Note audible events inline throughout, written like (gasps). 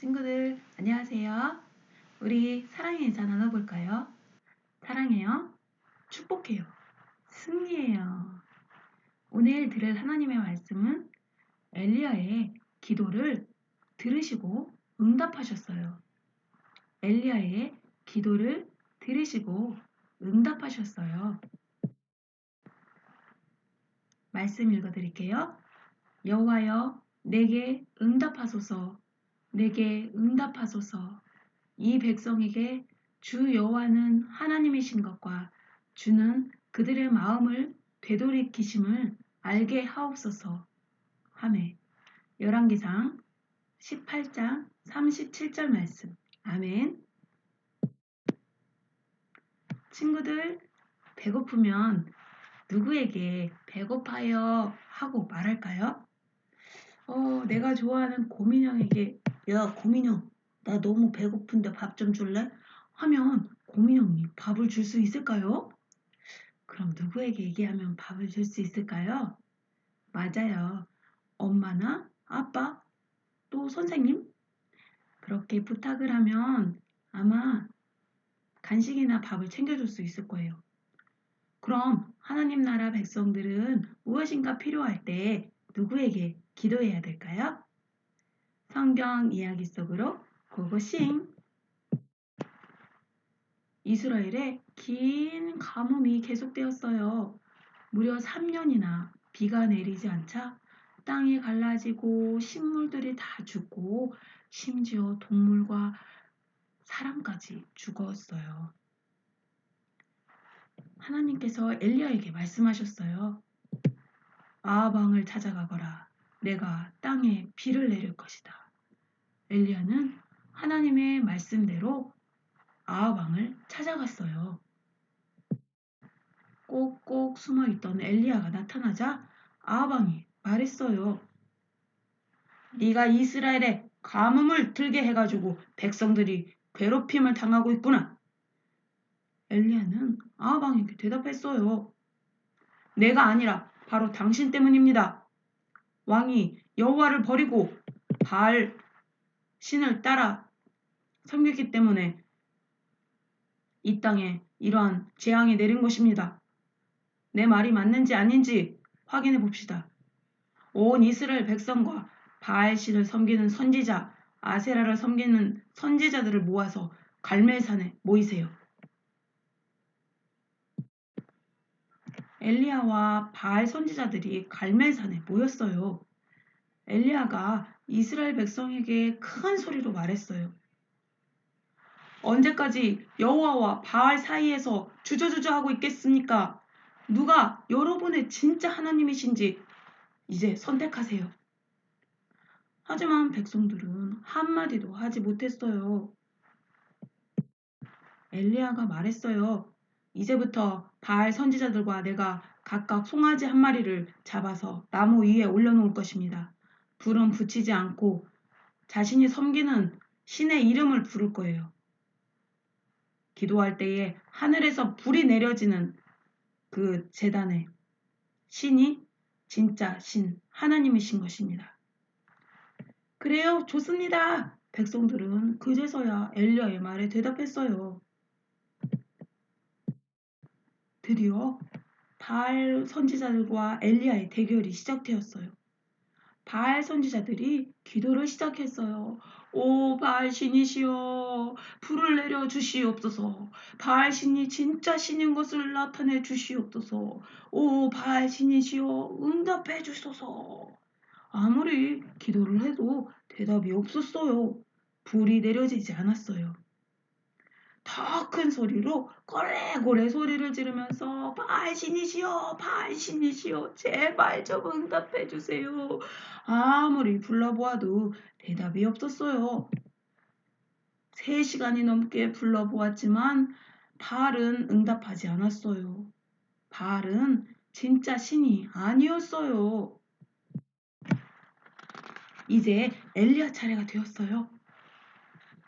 친구들 안녕하세요. 우리 사랑의 인사 나눠볼까요? 사랑해요. 축복해요. 승리해요. 오늘 들을 하나님의 말씀은 엘리야의 기도를 들으시고 응답하셨어요. 엘리야의 기도를 들으시고 응답하셨어요. 말씀 읽어드릴게요. 여호와여 내게 응답하소서 내게 응답하소서. 이 백성에게 주 여호와는 하나님이신 것과 주는 그들의 마음을 되돌이키심을 알게 하옵소서. 하매 열왕기상 18장 37절 말씀. 아멘. 친구들 배고프면 누구에게 배고파요 하고 말할까요? 어, 내가 좋아하는 고민형에게 야 고민형 나 너무 배고픈데 밥 좀 줄래? 하면 고민형이 밥을 줄 수 있을까요? 그럼 누구에게 얘기하면 밥을 줄 수 있을까요? 맞아요. 엄마나 아빠 또 선생님 그렇게 부탁을 하면 아마 간식이나 밥을 챙겨줄 수 있을 거예요. 그럼 하나님 나라 백성들은 무엇인가 필요할 때 누구에게 기도해야 될까요? 성경 이야기 속으로 고고싱 이스라엘에 긴 가뭄이 계속되었어요. 무려 3년이나 비가 내리지 않자 땅이 갈라지고 식물들이 다 죽고 심지어 동물과 사람까지 죽었어요. 하나님께서 엘리야에게 말씀하셨어요. 아방을 찾아가거라. 내가 땅에 비를 내릴 것이다. 엘리야는 하나님의 말씀대로 아방을 찾아갔어요. 꼭꼭 숨어 있던 엘리야가 나타나자 아방이 말했어요. 네가 이스라엘에 가뭄을 들게 해가지고 백성들이 괴롭힘을 당하고 있구나. 엘리야는 아방에게 대답했어요. 내가 아니라 바로 당신 때문입니다. 왕이 여호와를 버리고 바알 신을 따라 섬겼기 때문에 이 땅에 이러한 재앙이 내린 것입니다. 내 말이 맞는지 아닌지 확인해 봅시다. 온 이스라엘 백성과 바알 신을 섬기는 선지자, 아세라를 섬기는 선지자들을 모아서 갈멜산에 모이세요. 엘리야와 바알 선지자들이 갈멜산에 모였어요. 엘리야가 이스라엘 백성에게 큰 소리로 말했어요. 언제까지 여호와와 바알 사이에서 주저주저하고 있겠습니까? 누가 여러분의 진짜 하나님이신지 이제 선택하세요. 하지만 백성들은 한마디도 하지 못했어요. 엘리야가 말했어요. 이제부터 바알 선지자들과 내가 각각 송아지 한 마리를 잡아서 나무 위에 올려놓을 것입니다. 불은 붙이지 않고 자신이 섬기는 신의 이름을 부를 거예요. 기도할 때에 하늘에서 불이 내려지는 그 재단에 신이 진짜 신 하나님이신 것입니다. 그래요, 좋습니다. 백성들은 그제서야 엘리야의 말에 대답했어요. 드디어 바알 선지자들과 엘리야의 대결이 시작되었어요. 바알 선지자들이 기도를 시작했어요. 오 바알 신이시여 불을 내려 주시옵소서 바알 신이 진짜 신인 것을 나타내 주시옵소서 오 바알 신이시여 응답해 주소서 아무리 기도를 해도 대답이 없었어요. 불이 내려지지 않았어요. 더 큰 소리로 고래고래 소리를 지르면서 발신이시여 발신이시여 제발 좀 응답해 주세요. 아무리 불러보아도 대답이 없었어요. 3시간이 넘게 불러보았지만 발은 응답하지 않았어요. 발은 진짜 신이 아니었어요. 이제 엘리야 차례가 되었어요.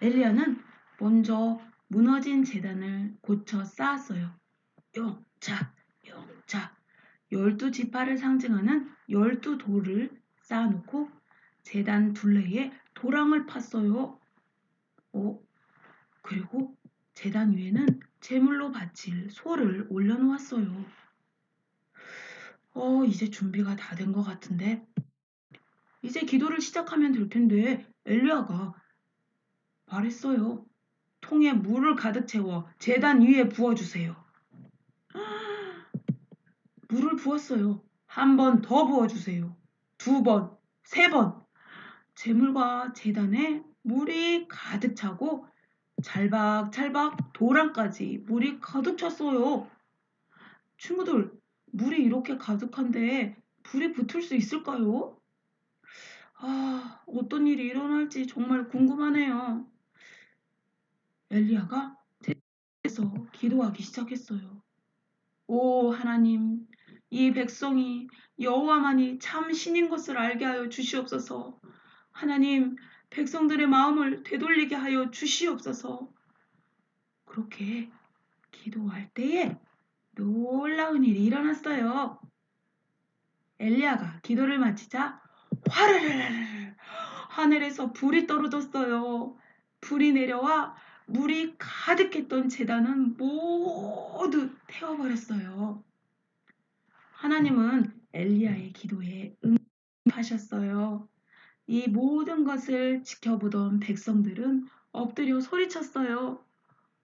엘리야는 먼저 무너진 재단을 고쳐 쌓았어요. 용차, 용차. 열두 지파를 상징하는 열두 돌을 쌓아놓고 재단 둘레에 도랑을 팠어요. 어, 그리고 재단 위에는 제물로 바칠 소를 올려놓았어요. 어, 이제 준비가 다 된 것 같은데. 이제 기도를 시작하면 될 텐데 엘리야가 말했어요. 통에 물을 가득 채워 재단 위에 부어주세요. (gasps) 물을 부었어요. 한 번 더 부어주세요. 두 번, 세 번. 재물과 재단에 물이 가득 차고 잘박잘박 도랑까지 물이 가득 찼어요. 친구들, 물이 이렇게 가득한데 불이 붙을 수 있을까요? 아, 어떤 일이 일어날지 정말 궁금하네요. 엘리야가 대에서 기도하기 시작했어요. 오 하나님, 이 백성이 여호와만이 참 신인 것을 알게 하여 주시옵소서. 하나님, 백성들의 마음을 되돌리게 하여 주시옵소서. 그렇게 기도할 때에 놀라운 일이 일어났어요. 엘리야가 기도를 마치자 화르르르 하늘에서 불이 떨어졌어요. 불이 내려와 물이 가득했던 재단은 모두 태워버렸어요. 하나님은 엘리야의 기도에 응하셨어요. 이 모든 것을 지켜보던 백성들은 엎드려 소리쳤어요.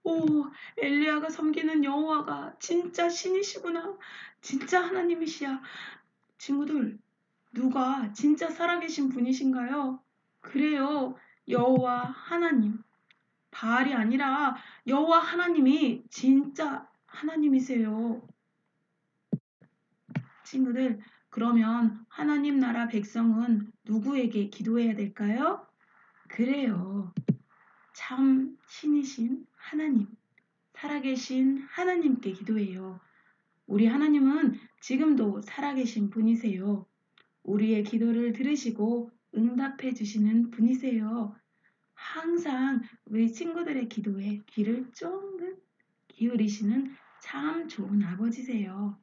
오, 엘리야가 섬기는 여호와가 진짜 신이시구나. 진짜 하나님이시야. 친구들, 누가 진짜 살아계신 분이신가요? 그래요. 여호와 하나님. 바알이 아니라 여호와 하나님이 진짜 하나님이세요. 친구들, 그러면 하나님 나라 백성은 누구에게 기도해야 될까요? 그래요. 참 신이신 하나님, 살아계신 하나님께 기도해요. 우리 하나님은 지금도 살아계신 분이세요. 우리의 기도를 들으시고 응답해 주시는 분이세요. 항상 우리 친구들의 기도에 귀를 쫑긋 기울이시는 참 좋은 아버지세요.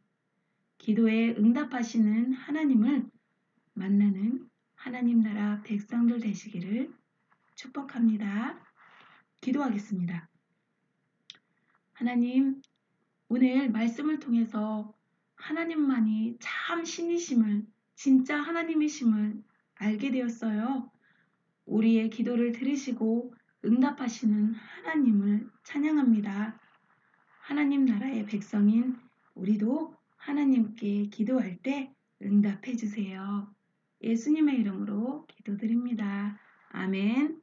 기도에 응답하시는 하나님을 만나는 하나님 나라 백성들 되시기를 축복합니다. 기도하겠습니다. 하나님, 오늘 말씀을 통해서 하나님만이 참 신이심을, 진짜 하나님이심을 알게 되었어요. 우리의 기도를 들으시고 응답하시는 하나님을 찬양합니다. 하나님 나라의 백성인 우리도 하나님께 기도할 때 응답해 주세요. 예수님의 이름으로 기도드립니다. 아멘.